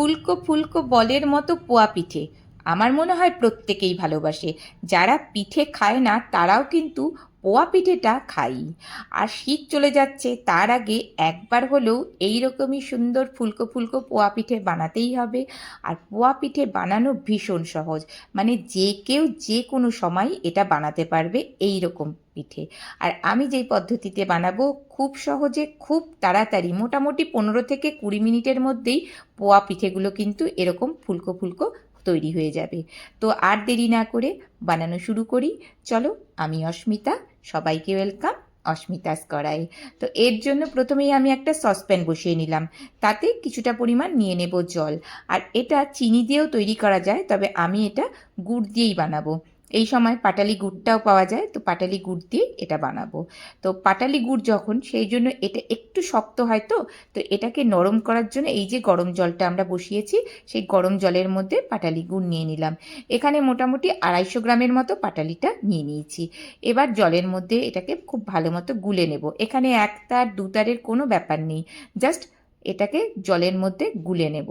ফুলকো ফুলকো বলের মতো পোয়া পিঠে। আমার মনে হয় প্রত্যেকেই ভালোবাসে। যারা পিঠে খায় না, তারাও কিন্তু পোয়া পিঠেটা খাই। আর শীত চলে যাচ্ছে, তার আগে একবার হলেও এই রকমই সুন্দর ফুলকো ফুলকো পোয়া পিঠে বানাতেই হবে। আর পোয়া পিঠে বানানো ভীষণ সহজ। মানে যে কেউ যে কোনো সময় এটা বানাতে পারবে এই রকম পিঠে। আর আমি যেই পদ্ধতিতে বানাবো খুব সহজে, খুব তাড়াতাড়ি, মোটামুটি পনেরো থেকে কুড়ি মিনিটের মধ্যেই পোয়া পিঠেগুলো কিন্তু এরকম ফুলকো ফুলকো তৈরি হয়ে যাবে। তো আর দেরি না করে বানানো শুরু করি। চলো, আমি অস্মিতা সবাইকে ওয়েলকাম অস্মিতা করাই তো এর জন্য প্রথমেই আমি একটা সসপ্যান বসিয়ে নিলাম। তাতে কিছুটা পরিমাণ নিয়ে নেব জল। আর এটা চিনি দিয়েও তৈরি করা যায়, তবে আমি এটা গুড় দিয়েই বানাবো। এই সময় পাটালি গুড়টাও পাওয়া যায়, তো পাটালি গুড় দিয়ে এটা বানাবো। তো পাটালি গুড় যখন, সেই জন্য এটা একটু শক্ত হয় তো তো এটাকে নরম করার জন্য এই যে গরম জলটা আমরা বসিয়েছি, সেই গরম জলের মধ্যে পাটালি গুড় নিয়ে নিলাম। এখানে মোটামুটি আড়াইশো গ্রামের মতো পাটালিটা নিয়ে নিয়েছি। এবার জলের মধ্যে এটাকে খুব ভালো মতো গুলে নেব। এখানে এক তার, দু তারের কোনো ব্যাপার নেই, জাস্ট এটাকে জলের মধ্যে গুলে নেব।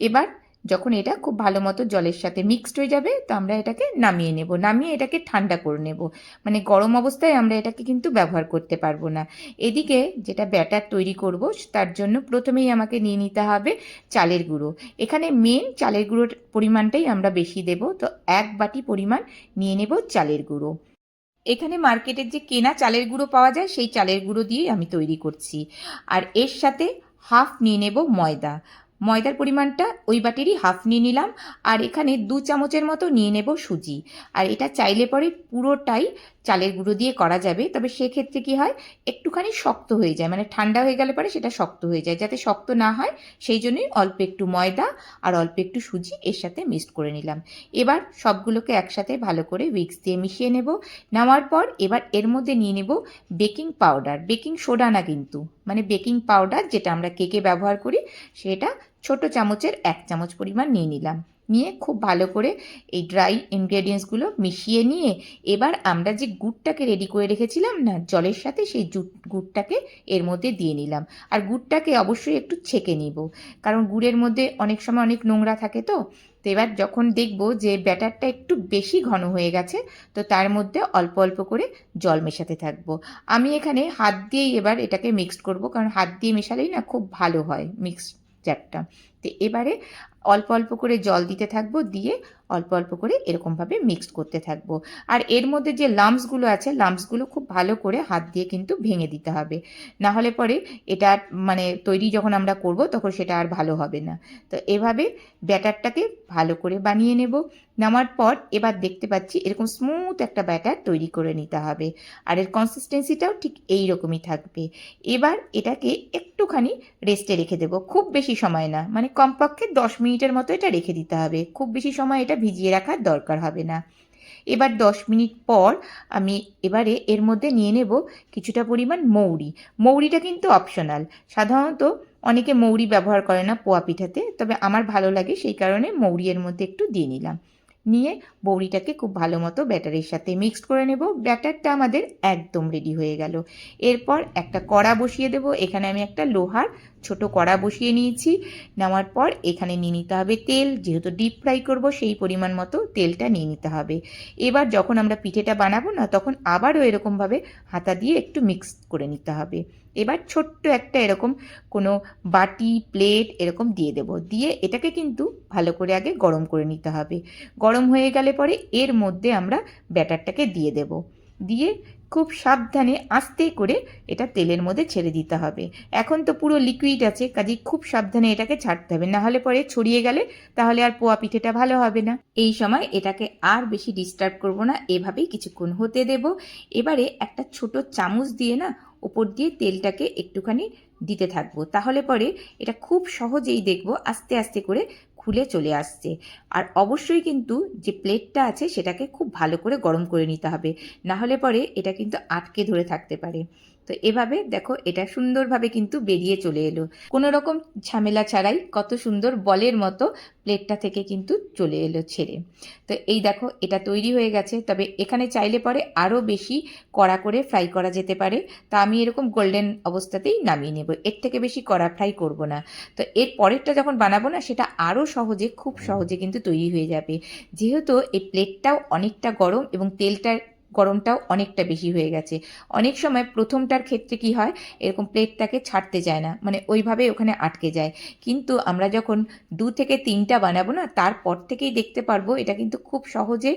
এবার যখন এটা খুব ভালো মতো জলের সাথে মিক্সড হয়ে যাবে, তো আমরা এটাকে নামিয়ে নেব। নামিয়ে এটাকে ঠান্ডা করে নেব। মানে গরম অবস্থায় আমরা এটাকে কিন্তু ব্যবহার করতে পারব না। এদিকে যেটা ব্যাটার তৈরি করব, তার জন্য প্রথমেই আমাকে নিয়ে নিতে হবে চালের গুঁড়ো। এখানে মেন চালের গুঁড়োর পরিমাণটাই আমরা বেশি দেব, তো এক বাটি পরিমাণ নিয়ে নেব চালের গুঁড়ো। এখানে মার্কেটের যে কেনা চালের গুঁড়ো পাওয়া যায়, সেই চালের গুঁড়ো দিয়েই আমি তৈরি করছি। আর এর সাথে হাফ নিয়ে নেব ময়দা। ময়দার পরিমাণটা ওই বাটিরই হাফ নিয়ে নিলাম। আর এখানে দু চামচের মতো নিয়ে নেব সুজি। আর এটা চাইলে পরে পুরোটাই চালের গুঁড়ো দিয়ে করা যাবে। তবে সেক্ষেত্রে কি হয়, একটুখানি শক্ত হয়ে যায়। মানে ঠান্ডা হয়ে গেলে পরে সেটা শক্ত হয়ে যায়। যাতে শক্ত না হয়, সেই জন্যই অল্প একটু ময়দা আর অল্প একটু সুজি এর সাথে মিক্সড করে নিলাম। এবার সবগুলোকে একসাথে ভালো করে উইক্স দিয়ে মিশিয়ে নেব। নেওয়ার পর এবার এর মধ্যে নিয়ে নেব বেকিং পাউডার বেকিং সোডা না কিন্তু মানে বেকিং পাউডার যেটা আমরা কেকে ব্যবহার করি, সেটা ছোট চামচের এক চামচ পরিমাণ নিয়ে নিলাম। নিয়ে খুব ভালো করে এই ড্রাই ইনগ্রেডিয়েন্টসগুলো মিশিয়ে নিয়ে এবার আমরা যে গুড়টাকে রেডি করে রেখেছিলাম না, জলের সাথে সেই গুড়টাকে এর মধ্যে দিয়ে নিলাম। আর গুড়টাকে অবশ্যই একটু ছেঁকে নিব। কারণ গুড়ের মধ্যে অনেক সময় অনেক নোংরা থাকে তো। তো এবার যখন দেখব যে ব্যাটারটা একটু বেশি ঘন হয়ে গেছে, তো তার মধ্যে অল্প অল্প করে জল মেশাতে থাকব। আমি এখানে হাত দিয়েই এবার এটাকে মিক্সড করব। কারণ হাত দিয়ে মেশালেই না খুব ভালো হয় মিক্সচারটা তো এবারে অল্প অল্প করে জল দিতে থাকব, দিয়ে অল্প অল্প করে এরকমভাবে মিক্সড করতে থাকব। আর এর মধ্যে যে লাম্পসগুলো আছে লাম্পসগুলো খুব ভালো করে হাত দিয়ে কিন্তু ভেঙে দিতে হবে। না হলে পরে এটা মানে তৈরি যখন আমরা করব, তখন সেটা আর ভালো হবে না। তো এভাবে ব্যাটারটাকে ভালো করে বানিয়ে নেব। নামার পর এবার দেখতে পাচ্ছি এরকম স্মুথ একটা ব্যাটার তৈরি করে নিতে হবে। আর এর কনসিস্টেন্সিটাও ঠিক এই রকমই থাকবে। এবার এটাকে একটুখানি রেস্টে রেখে দেবো। খুব বেশি সময় না। মানে কমপক্ষে দশ মিনিটের মতো এটা রেখে দিতে হবে। খুব বেশি সময় এটা ভিজিয়ে রাখার দরকার হবে না। এবার দশ মিনিট পর আমি এবারে এর মধ্যে নিয়ে নেব কিছুটা পরিমাণ মৌরি। মৌরিটা কিন্তু অপশনাল সাধারণত অনেকে মৌরি ব্যবহার করে না পোয়া পিঠাতে, তবে আমার ভালো লাগে সেই কারণে মৌরি এর মধ্যে একটু দিয়ে নিলাম। নিয়ে বড়িটাকে খুব ভালো মতো ব্যাটারের সাথে মিক্সড করে নেব। ব্যাটারটা আমাদের একদম রেডি হয়ে গেল। এরপর একটা কড়া বসিয়ে দেব। এখানে আমি একটা লোহার ছোট কড়া বসিয়ে নিয়েছি। নেওয়ার পর এখানে নিয়ে নিতে হবে তেল। যেহেতু ডিপ ফ্রাই করব, সেই পরিমাণ মতো তেলটা নিয়ে নিতে হবে। এবার যখন আমরা পিঠেটা বানাবো না, তখন আবারও এরকমভাবে হাতা দিয়ে একটু মিক্স করে নিতে হবে। এবার ছোট্ট একটা এরকম কোনো বাটি প্লেট এরকম দিয়ে দেব। দিয়ে এটাকে কিন্তু ভালো করে আগে গরম করে নিতে হবে। গরম হয়ে গেলে পরে এর মধ্যে আমরা ব্যাটারটাকে দিয়ে দেব। দিয়ে খুব সাবধানে আস্তে করে এটা তেলের মধ্যে ছেড়ে দিতে হবে। এখন তো পুরো লিকুইড আছে, কাজেই খুব সাবধানে এটাকে ছাড়তে হবে। না হলে পরে ছড়িয়ে গেলে তাহলে আর পোয়া পিঠেটা ভালো হবে না। এই সময় এটাকে আর বেশি ডিস্টার্ব করব না, এভাবেই কিছুক্ষণ হতে দেব। এবারে একটা ছোট চামচ দিয়ে না ওপর দিয়ে তেলটাকে একটুখানি দিতে থাকব। তাহলে পরে এটা খুব সহজেই দেখব, আস্তে আস্তে করে খুলে চলে আসছে। আর অবশ্যই কিন্তু যে প্লেটটা আছে সেটাকে খুব ভালো করে গরম করে নিতে হবে। না হলে পরে এটা কিন্তু আটকে ধরে থাকতে পারে। তো এভাবে দেখো এটা সুন্দরভাবে কিন্তু বেরিয়ে চলে এলো। কোনো রকম ঝামেলা ছাড়াই কত সুন্দর বলের মতো প্লেটটা থেকে কিন্তু চলে এলো ছেড়ে। তো এই দেখো এটা তৈরি হয়ে গেছে। তবে এখানে চাইলে পরে আরও বেশি কড়া করে ফ্রাই করা যেতে পারে। তা আমি এরকম গোল্ডেন অবস্থাতেই নামিয়ে নেব। এর থেকে বেশি কড়া ফ্রাই করব না। তো এর পরেরটা যখন বানাবো না, সেটা আরও সহজে, খুব সহজে কিন্তু তৈরি হয়ে যাবে। যেহেতু এই প্লেটটাও অনেকটা গরম এবং তেলটার গরমটাও অনেকটা বেশি হয়ে গেছে। অনেক সময় প্রথমটার ক্ষেত্রে কি হয়, এরকম প্লেটটাকে ছাড়তে চায় না মানে ওইভাবে ওখানে আটকে যায়। কিন্তু আমরা যখন দু থেকে তিনটা বানাবো না, তারপর থেকেই দেখতে পারব এটা কিন্তু খুব সহজে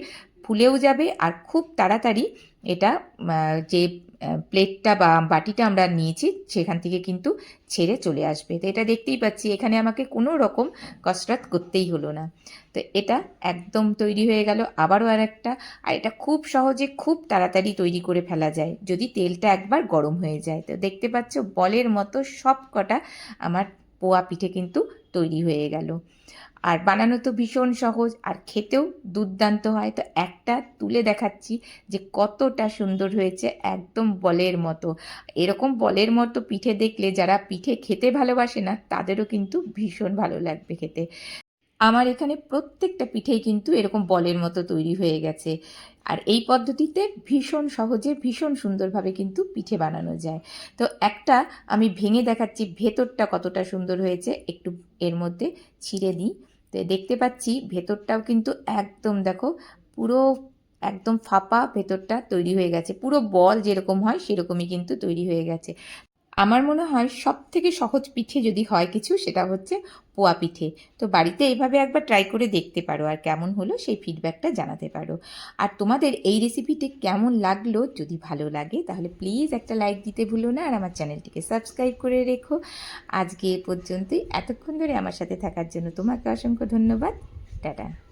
ফুলেও যাবে আর খুব তাড়াতাড়ি এটা যে প্লেটটা বা বাটিটা আমরা নিয়েছি সেখান থেকে কিন্তু ছেড়ে চলে আসবে। তো এটা দেখতেই পাচ্ছি, এখানে আমাকে কোনো রকম কসরত করতেই হলো না। তো এটা একদম তৈরি হয়ে গেল, আবারও আর একটা আর এটা খুব সহজে খুব তাড়াতাড়ি তৈরি করে ফেলা যায় যদি তেলটা একবার গরম হয়ে যায়। তো দেখতে পাচ্ছ, বলের মতো সব কটা আমার পোয়া পিঠে কিন্তু তৈরি হয়ে গেল। আর বানানো তো ভীষণ সহজ, আর খেতেও দুর্দান্ত হয়। তো একটা তুলে দেখাচ্ছি যে কতটা সুন্দর হয়েছে একদম বলের মতো। এরকম বলের মতো পিঠে দেখলে যারা পিঠে খেতে ভালোবাসে না, তাদেরও কিন্তু ভীষণ ভালো লাগবে খেতে। আমার এখানে প্রত্যেকটা পিঠেই কিন্তু এরকম বলের মতো তৈরি হয়ে গেছে। আর এই পদ্ধতিতে ভীষণ সহজে, ভীষণ সুন্দরভাবে কিন্তু পিঠে বানানো যায়। তো একটা আমি ভেঙে দেখাচ্ছি, ভেতরটা কতটা সুন্দর হয়েছে, একটু এর মধ্যে ছিঁড়ে দিই। তো দেখতে পাচ্ছি ভেতরটাও কিন্তু একদম দেখো, পুরো একদম ফাঁপা ভেতরটা তৈরি হয়ে গেছে। পুরো বল যেরকম হয়, সেরকমই কিন্তু তৈরি হয়ে গেছে। আমার মনে হয় সব থেকে সহজ পিঠে যদি হয় কিছু, সেটা হচ্ছে পোয়া পিঠে। তো বাড়িতে এইভাবে একবার ট্রাই করে দেখতে পারো আর কেমন হলো সেই ফিডব্যাকটা জানাতে পারো। আর তোমাদের এই রেসিপিটি কেমন লাগল যদি ভালো লাগে, তাহলে প্লিজ একটা লাইক দিতে ভুলো না আর আমার চ্যানেলটিকে সাবস্ক্রাইব করে রেখো। আজকে এ পর্যন্তই। এতক্ষণ ধরে আমার সাথে থাকার জন্য তোমাকে অসংখ্য ধন্যবাদ। টাটা।